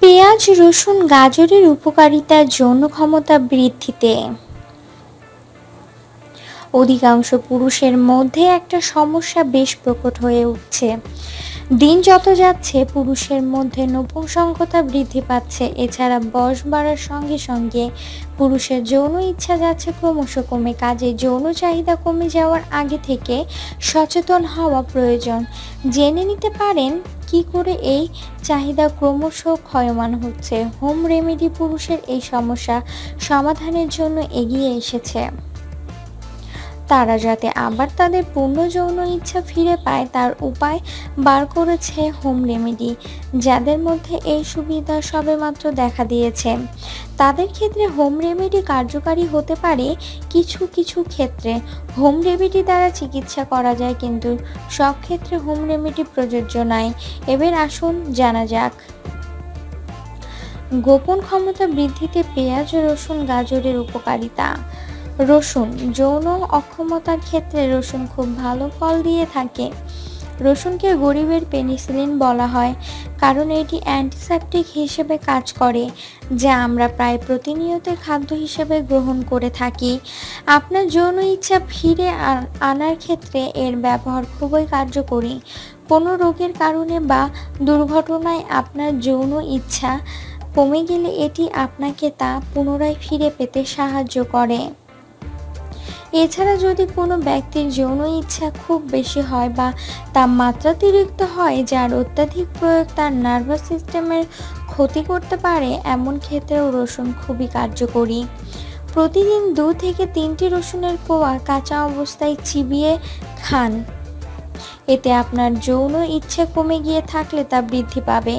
পেঁয়াজ, রসুন, গাজরের উপকারিতা যৌন ক্ষমতা বৃদ্ধিতে। অধিকাংশ পুরুষের মধ্যে একটা সমস্যা বেশ প্রকট হয়ে উঠছে। দিন যত যাচ্ছে, পুরুষের মধ্যে নপুংসঙ্গতা বৃদ্ধি পাচ্ছে। এছাড়া বয়স বাড়ার সঙ্গে সঙ্গে পুরুষের যৌন ইচ্ছা যাচ্ছে ক্রমশ কমে। কাজে যৌন চাহিদা কমে যাওয়ার আগে থেকে সচেতন হওয়া প্রয়োজন। জেনে নিতে পারেন কি করে এই চাহিদা ক্রমশ ক্ষয়মান হচ্ছে। হোম রেমেডি পুরুষের এই সমস্যা সমাধানের জন্য এগিয়ে এসেছে। তারা যাতে আবার তাদের পূর্ণ যৌন ইচ্ছা ফিরে পায়, তার উপায় বার করেছে হোম রেমেডি, যাদের মধ্যে এই সুবিধা সবেমাত্র দেখা দিয়েছে। তাদের ক্ষেত্রে হোম রেমেডি কার্যকারী হতে পারে কিছু কিছু ক্ষেত্রে। হোম রেমেডি দ্বারা চিকিৎসা করা যায় কিন্তু সব ক্ষেত্রে হোম রেমেডি প্রযোজ্য নয় এবার আসুন জানা যাক। গোপন ক্ষমতা বৃদ্ধিতে পেঁয়াজ, রসুন, গাজরের উপকারিতা। রসুন, যৌন অক্ষমতার ক্ষেত্রে রসুন খুব ভালো ফল দিয়ে থাকে। রসুনকে গরিবের পেনিসিলিন বলা হয়, কারণ এটি অ্যান্টিসেপটিক হিসেবে কাজ করে, যা আমরা প্রায় প্রতিনিয়ত খাদ্য হিসেবে গ্রহণ করে থাকি। আপনার যৌন ইচ্ছা ফিরে আনার ক্ষেত্রে এর ব্যবহার খুবই কার্যকরী। কোনো রোগের কারণে বা দুর্ঘটনায় আপনার যৌন ইচ্ছা কমে গেলে এটি আপনাকে তা পুনরায় ফিরে পেতে সাহায্য করে। এছাড়া যদি কোনো ব্যক্তির যৌন ইচ্ছা খুব বেশি হয় বা তা মাত্রাতিরিক্ত হয়, যার অত্যাধিক প্রয়োগ তার নার্ভাস সিস্টেমের ক্ষতি করতে পারে, এমন ক্ষেত্রেও রসুন খুবই কার্যকরী। প্রতিদিন দু থেকে তিনটি রসুনের কোয়া কাঁচা অবস্থায় চিবিয়ে খান। এতে আপনার যৌন ইচ্ছে কমে গিয়ে থাকলে তা বৃদ্ধি পাবে।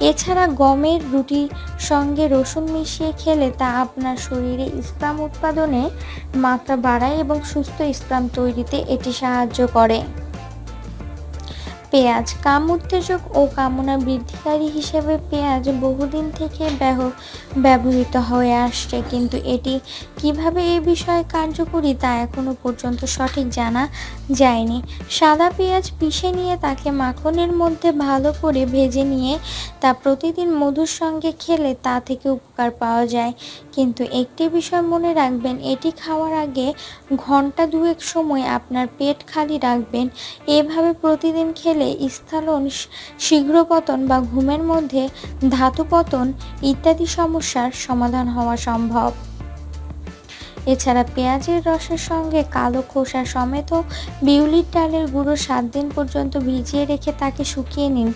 এছাড়া গমের রুটির সঙ্গে রসুন মিশিয়ে খেলে তা আপনার শরীরে ইসলাম উৎপাদনে মাত্রা বাড়ায় এবং সুস্থ ইসলাম তৈরিতে এটি সাহায্য করে। পেঁয়াজ। কাম উত্তেজক ও কামনা বৃদ্ধিকারী হিসেবে পেঁয়াজ বহুদিন থেকে ব্যবহৃত হয়ে আসছে। কিন্তু এটি কীভাবে এ বিষয়ে কার্যকরী তা এখনও পর্যন্ত সঠিক জানা যায়নি। সাদা পেঁয়াজ পিষে নিয়ে তাকে মাখনের মধ্যে ভালো করে ভেজে নিয়ে তা প্রতিদিন মধুর সঙ্গে খেলে তা থেকে উপকার পাওয়া যায়। কিন্তু একটি বিষয় মনে রাখবেন, এটি খাওয়ার আগে ঘণ্টা দুয়েক সময় আপনার পেট খালি রাখবেন। এভাবে প্রতিদিন খেলে স্থলন শীঘ্র পতন বা ঘুমের মধ্যে ধাতু পতন ইত্যাদি সমস্যার সমাধান হওয়া সম্ভব। এছাড়া পেঁয়াজের রসের সঙ্গে কালো খোসা সমেত বিউলির ডালের গুঁড়ো সাত দিন পর্যন্ত ভিজিয়ে রেখে তাকে শুকিয়ে নিন।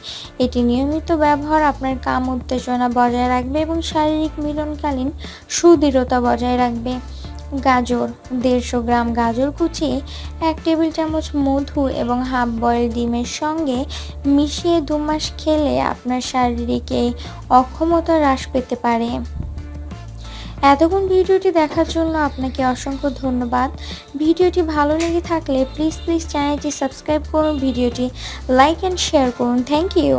এটি নিয়মিত ব্যবহার আপনার কাম উত্তেজনা বজায় রাখবে এবং শারীরিক মিলনকালীন সুদৃঢ়তা বজায় রাখবে। গাজর, দেড়শো গ্রাম গাজর কুচি, এক টেবিল চামচ মধু এবং হাফ বয়েল ডিমের সঙ্গে মিশিয়ে দু মাস খেলে আপনার শারীরিক এই অক্ষমতা হ্রাস পেতে পারে। এতক্ষণ ভিডিওটি দেখার জন্য আপনাকে অসংখ্য ধন্যবাদ। ভিডিওটি ভালো লেগে থাকলে প্লিজ প্লিজ চ্যানেলটি সাবস্ক্রাইব করুন, ভিডিওটি লাইক অ্যান্ড শেয়ার করুন। Thank you